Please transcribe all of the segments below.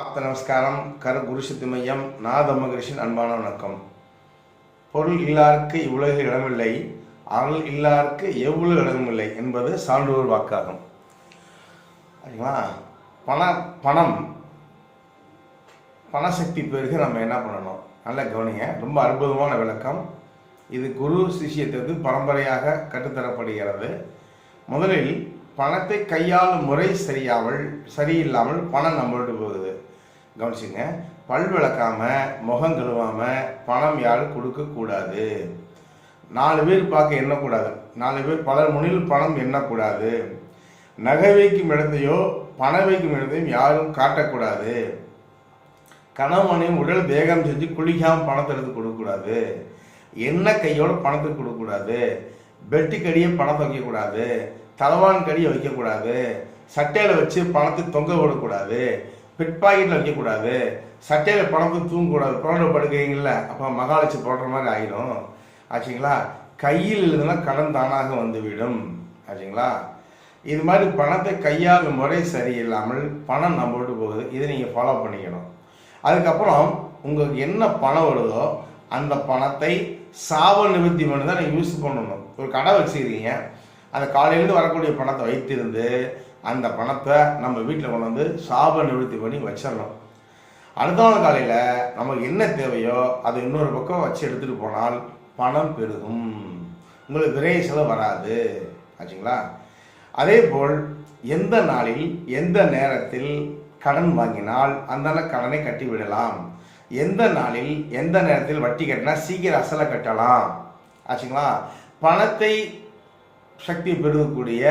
ஆப்த நமஸ்காரம் கரு குருசித்து மையம் நாத மகரிஷின் அன்பான வணக்கம். பொருள் இல்லாருக்கு இவ்வுலகில் இடமில்லை அருள் இல்லாருக்கு எவ்வளவு இடமில்லை என்பது சான்றோர் வாக்காகும். சரிங்களா பண பணம் பணசக்தி பெருக நம்ம என்ன பண்ணணும்? நல்ல கவனிங்க. ரொம்ப அற்புதமான விளக்கம். இது குரு சிஷியத்திற்கு பரம்பரையாக கற்றுத்தரப்படுகிறது. முதலில் பணத்தை கையாளும் முறை சரியாமல் சரியில்லாமல் பணம் நம்மளோடு போகுது. கவனிச்சுங்க. பல் விளக்காம முகம் கழுவாம பணம் யாரும் கொடுக்கக்கூடாது நாலு பேர் பார்க்க எண்ணக்கூடாது. நாலு பேர் பலர் முனையில் பணம் எண்ணக்கூடாது. நகை வைக்கும் இடத்தையோ பணம் வைக்கும் இடத்தையும் யாரும் காட்டக்கூடாது. கணவனையும் உடல் தேகம் செஞ்சு குளிக்காம பணத்தை எடுத்து கொடுக்கக்கூடாது என்ன கையோட பணத்தை கொடுக்கக்கூடாது பெட்டு கடியை பணத்தை வைக்கக்கூடாது தலவான் கடியை வைக்கக்கூடாது சட்டையில் வச்சு பணத்தை தொங்க விடக்கூடாது பிட் பாக்கெட்டில் வைக்கக்கூடாது. சட்டையில் பணத்தை தூங்கக்கூடாது. புரண்ட படுக்கிறீங்கள அப்போ மகாலட்சி போடுற மாதிரி ஆகிடும் ஆச்சுங்களா? கையில் இருந்தனா கடன் தானாக வந்துவிடும். ஆச்சுங்களா? இது மாதிரி பணத்தை கையாளும் முறை சரியில்லாமல் பணம் நம்மளோடு போகுது. இதை நீங்கள் ஃபாலோ பண்ணிக்கணும். அதுக்கப்புறம் உங்களுக்கு என்ன பணம் வருதோ அந்த பணத்தை சாப நிவர்த்தி பண்ணி தான் நீங்கள் யூஸ் பண்ணணும். ஒரு கடை வச்சுக்கிறீங்க அந்த காலையிலேருந்து வரக்கூடிய பணத்தை வைத்திருந்து அந்த பணத்தை நம்ம வீட்டில் கொண்டு வந்து சாப நிவர்த்தி பண்ணி வச்சிடணும். அடுத்த நாள் காலையில் நமக்கு என்ன தேவையோ அதை இன்னொரு பக்கம் வச்சு எடுத்துகிட்டு போனால் பணம் பெருகும் உங்களுக்கு விரைய செலவு வராது. ஆச்சுங்களா? அதே போல் எந்த நாளில் எந்த நேரத்தில் கடன் வாங்கினால் அந்த கடனை கட்டி விடலாம். எந்த நாளில் எந்த நேரத்தில் வட்டி கட்டினா சீக்கிரம் அசலை கட்டலாம். ஆச்சுங்களா? பணத்தை சக்தி பெருகக்கூடிய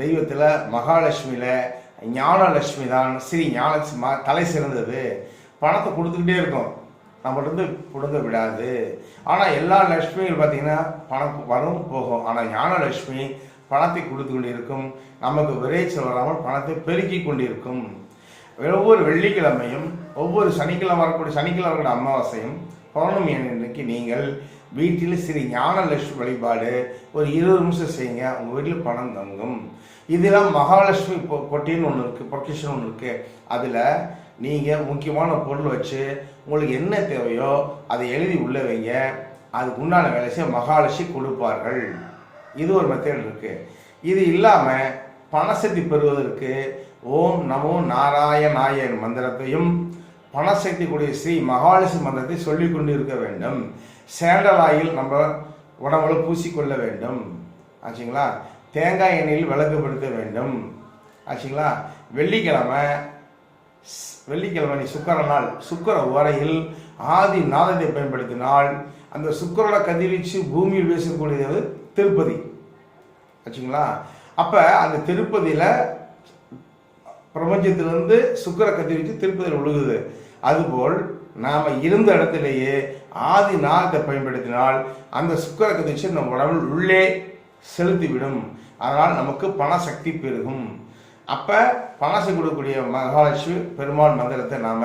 தெய்வத்தில் மகாலட்சுமியில் ஞானலட்சுமி தான் ஸ்ரீ ஞான தலை சிறந்தது. பணத்தை கொடுத்துக்கிட்டே இருக்கும். நம்மள்ட்ட இருந்து கொடுக்க விடாது. ஆனால் எல்லா லட்சுமிகள் பார்த்தீங்கன்னா பணம் வரும் போகும். ஆனால் ஞானலட்சுமி பணத்தை கொடுத்து கொண்டிருக்கும். நமக்கு விரைச்சல் வராமல் பணத்தை பெருக்கி கொண்டிருக்கும். ஒவ்வொரு வெள்ளிக்கிழமையும் ஒவ்வொரு சனிக்கிழமை வரக்கூடிய சனிக்கிழமை அமாவாசையும் பௌர்ணமி அன்னைக்கு நீங்கள் வீட்டில் ஸ்ரீ ஞானலட்சுமி வழிபாடு ஒரு இருபது நிமிஷம் செய்யுங்க உங்கள் வீட்டில் பணம் தங்கும். இதெல்லாம் மகாலட்சுமி பொ- பொட்டின்னு ஒன்று இருக்குது பொக்கிஷன் ஒன்று இருக்குது அதில் நீங்கள் முக்கியமான பொருள் வச்சு உங்களுக்கு என்ன தேவையோ அதை எழுதி உள்ள வைங்க. அதுக்கு உண்டான வேலை செய்ய மகாலட்சுமி கொடுப்பார்கள். இது ஒரு மெத்தேட் இருக்குது இது இல்லாமல் பணசக்தி பெறுவதற்கு ஓம் நமோ நாராயணாயன் மந்திரத்தையும் பணசக்தி கூடிய ஸ்ரீ மகாலட்சுமி மந்திரத்தை சொல்லிக் கொண்டு இருக்க வேண்டும். சேண்டல் ஆயில் நம்ம உடம்புல பூசிக்கொள்ள வேண்டும். ஆச்சுங்களா? தேங்காய் எண்ணெயில் விளக்குப்படுத்த வேண்டும். ஆச்சுங்களா? வெள்ளிக்கிழமை வெள்ளிக்கிழமை சுக்கர நாள். சுக்கர உரையில் ஆதி நாதத்தை பயன்படுத்தினால் அந்த சுக்கரோட கதிர்வீச்சு பூமியில் வீசக்கூடியது திருப்பதி. ஆச்சுங்களா? அப்போ அந்த திருப்பதியில் பிரபஞ்சத்திலிருந்து சுக்கர கதிர்வீச்சு திருப்பதியில் விழுகுது அதுபோல் நாம் இருந்த இடத்திலேயே ஆதி நாகத்தை பயன்படுத்தினால் அந்த சுக்கர கதிர்ச்சி நம் உடம்பில் உள்ளே செலுத்திவிடும். அதனால் நமக்கு பணசக்தி பெருகும். அப்போ பணசை கொடுக்கக்கூடிய மகாலட்சுமி பெருமாள் மந்திரத்தை நாம்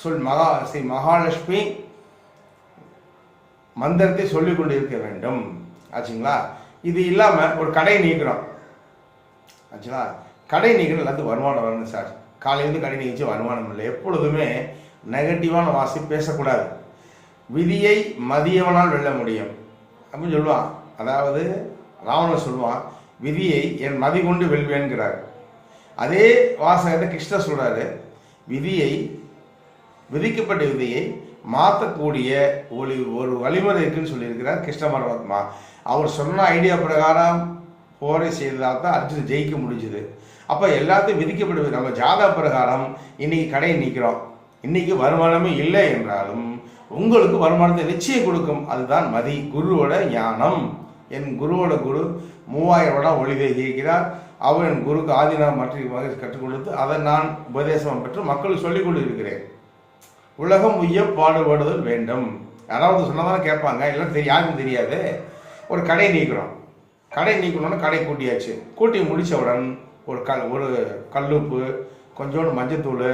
சொல் மகா ஸ்ரீ மகாலட்சுமி மந்திரத்தை சொல்லிக் கொண்டு இருக்க வேண்டும். ஆச்சுங்களா? இது இல்லாமல் ஒரு கடை நீக்கிறோம். ஆச்சுங்களா? கடை நீக்கிற எல்லாத்துக்கும் வருமானம் வரணும் சார். காலையிலேருந்து கடை நீக்கிச்சு வருமானம் இல்லை. எப்பொழுதுமே நெகட்டிவான வாசி பேசக்கூடாது. விதியை மதியவனால் வெல்ல முடியும். அப்படின்னு சொல்லுவான். அதாவது ராவணன் சொல்லுவான் விதியை என் மதி கொண்டு வெல்வேன்கிறார். அதே வாசகத்தை கிருஷ்ணர் சொல்றாரு விதியை விதிக்கப்பட்ட விதியை மாற்றக்கூடிய ஒரு ஒரு வழிமுறை இருக்குன்னு சொல்லியிருக்கிறார் கிருஷ்ண பரமாத்மா. அவர் சொன்ன ஐடியா பிரகாரம் போரை செய்ததால் தான் அர்ஜுன் ஜெயிக்க முடிஞ்சுது. அப்போ எல்லாத்தையும் விதிக்கப்படுவது நம்ம ஜாதக பிரகாரம். இன்னைக்கு கடையை நிற்கிறோம் இன்னைக்கு வருமானமே இல்லை என்றாலும் உங்களுக்கு வருமானத்தை நிச்சயம் கொடுக்கும். அதுதான் மதி குருவோட ஞானம். என் குருவோட குரு மூவாயிரம் ரூபா ஒளிவை இருக்கிறார். அவர் என் குருக்கு ஆதினம் மற்ற கற்றுக் கொடுத்து அதை நான் உபதேசம் பெற்று மக்களுக்கு சொல்லிக் கொண்டு இருக்கிறேன் உலகம் உய்ய பாடுபடுதல் வேண்டும். யாராவது சொன்னதானே கேட்பாங்க. இல்லை தெரிய யாருக்கும் தெரியாது. ஒரு கடை நீக்கிறோம் கடை நீக்கணும்னா கடை கூட்டியாச்சு. கூட்டி முடித்தவுடன் ஒரு கல் ஒரு கல்லுப்பு கொஞ்சோண்டு மஞ்சத்தூள்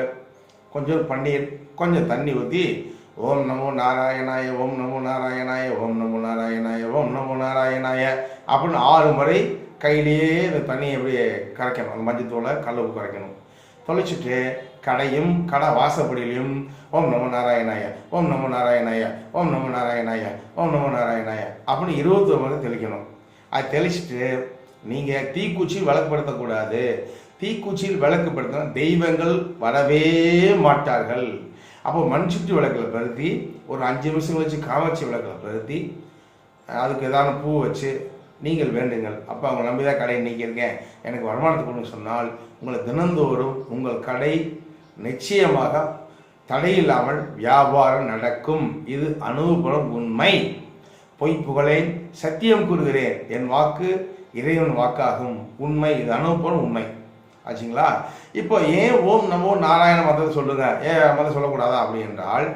கொஞ்சம் பன்னீர் கொஞ்சம் தண்ணி ஊற்றி ஓம் நமோ நாராயணாய ஓம் நமோ நாராயணாய ஓம் நமோ நாராயணாய ஓம் நமோ நாராயணாய அப்படின்னு ஆறு முறை கையிலேயே இந்த தண்ணியை அப்படியே கரைக்கணும். அந்த மஞ்சத்தூளை கல்லுப்பு கரைக்கணும். தொலைச்சிட்டு கடையும் கடை வாசப்படியிலையும் ஓம் நம நாராயணாய ஓம் நம நாராயணாய ஓம் நம நாராயணாய ஓம் நம நாராயணாய அப்படின்னு இருபத்தி ஒன்பது தெளிக்கணும். அது தெளிச்சுட்டு நீங்கள் தீக்குச்சி விளக்குப்படுத்தக்கூடாது தீக்குச்சியில் விளக்குப்படுத்தினா தெய்வங்கள் வரவே மாட்டார்கள். அப்போ மண் சுற்றி விளக்கில் பருத்தி ஒரு அஞ்சு நிமிஷம் வச்சு காமாட்சி விளக்கில் பருத்தி அதுக்கு ஏதாவது பூ வச்சு நீங்கள் வேண்டுங்கள். அப்போ அவங்க நம்பி தான் கடையை நீக்கியிருக்கேன். எனக்கு வருமானத்தை கொண்டு சொன்னால் உங்களை தினந்தோறும் உங்கள் கடை நிச்சயமாக தடையில்லாமல் வியாபாரம் நடக்கும். இது அனுபவம் உண்மை. பொய் புகழேன் சத்தியம் கூறுகிறேன். என் வாக்கு இறைவன் வாக்காகும். உண்மை இது அனுபவம் உண்மை. ஆச்சுங்களா? இப்போ ஏன் ஓம் நமோ நாராயண மந்திரம் சொல்லுங்க? ஏன் மந்திரம் சொல்லக்கூடாதா அப்படி என்றால்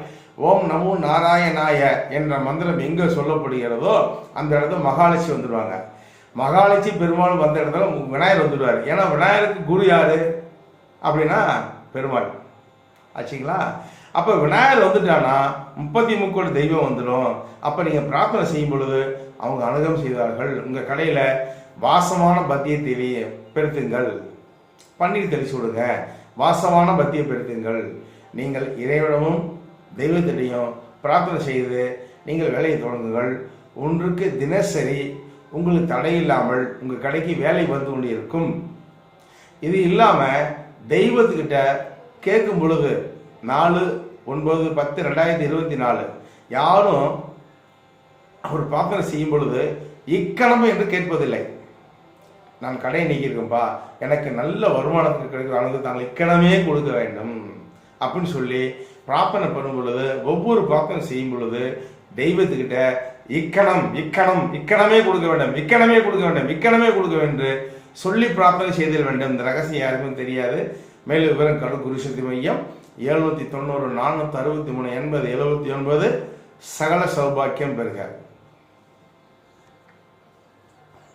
ஓம் நமோ நாராயணாய என்ற மந்திரம் எங்கே சொல்லப்படுகிறதோ அந்த இடத்துல மகாலட்சுமி வந்துடுவாங்க மகாலட்சுமி பெருமாள் வந்த இடத்துல விநாயகர் வந்துடுவார் ஏன்னா விநாயகருக்கு குரு யாரு? அப்படின்னா பெருமாள். ஆச்சுங்களா? அப்போ விநாயகர் வந்துட்டானா முப்பத்தி முக்கோடி தெய்வம் வந்துடும் அப்போ நீங்கள் பிரார்த்தனை செய்யும் பொழுது அவங்க அனுகம் செய்தார்கள் உங்கள் கடையில் வாசமான பத்திய தெளிய பெருத்துங்கள். பன்னீர் தெளிச்சு விடுங்க வாசமான பத்தியை பெருக்குங்கள். நீங்கள் இறைவிடமும் தெய்வத்திடையும் பிரார்த்தனை செய்து நீங்கள் வேலையை தொடங்குங்கள். ஒன்றுக்கு தினசரி உங்களுக்கு தடையில்லாமல் உங்கள் கடைக்கு வேலை வந்து கொண்டிருக்கும். இது இல்லாமல் தெய்வத்துக்கிட்ட கேட்கும் பொழுது நாலு ஒன்பது பத்து ரெண்டாயிரத்தி இருபத்தி நாலு யாரும் அவர் பிரார்த்தனை செய்யும் பொழுது இக்கணம் என்று கேட்பதில்லை. நான் கடை நீக்கியிருக்கேன்ப்பா எனக்கு நல்ல வருமானத்துக்கு கிடைக்கிற அளவுக்கு தாங்கள் இக்கணமே கொடுக்க வேண்டும். அப்படின்னு சொல்லி பிரார்த்தனை பண்ணும் பொழுது ஒவ்வொரு பிரார்த்தனை செய்யும் பொழுது தெய்வத்துக்கிட்ட இக்கணம் இக்கணம் இக்கணமே கொடுக்க வேண்டும் இக்கணமே கொடுக்க வேண்டும் இக்கணமே கொடுக்க வேண்டும் சொல்லி பிரார்த்தனை செய்திட வேண்டும். இந்த ரகசியம் யாருக்கும் தெரியாது. மேலும் விவரம் கடு குருசக்தி மையம் எழுநூத்தி தொண்ணூறு நானூற்றி அறுபத்தி மூணு எண்பது எழுபத்தி ஒன்பது சகல சௌபாக்கியம் பெறுகிறார்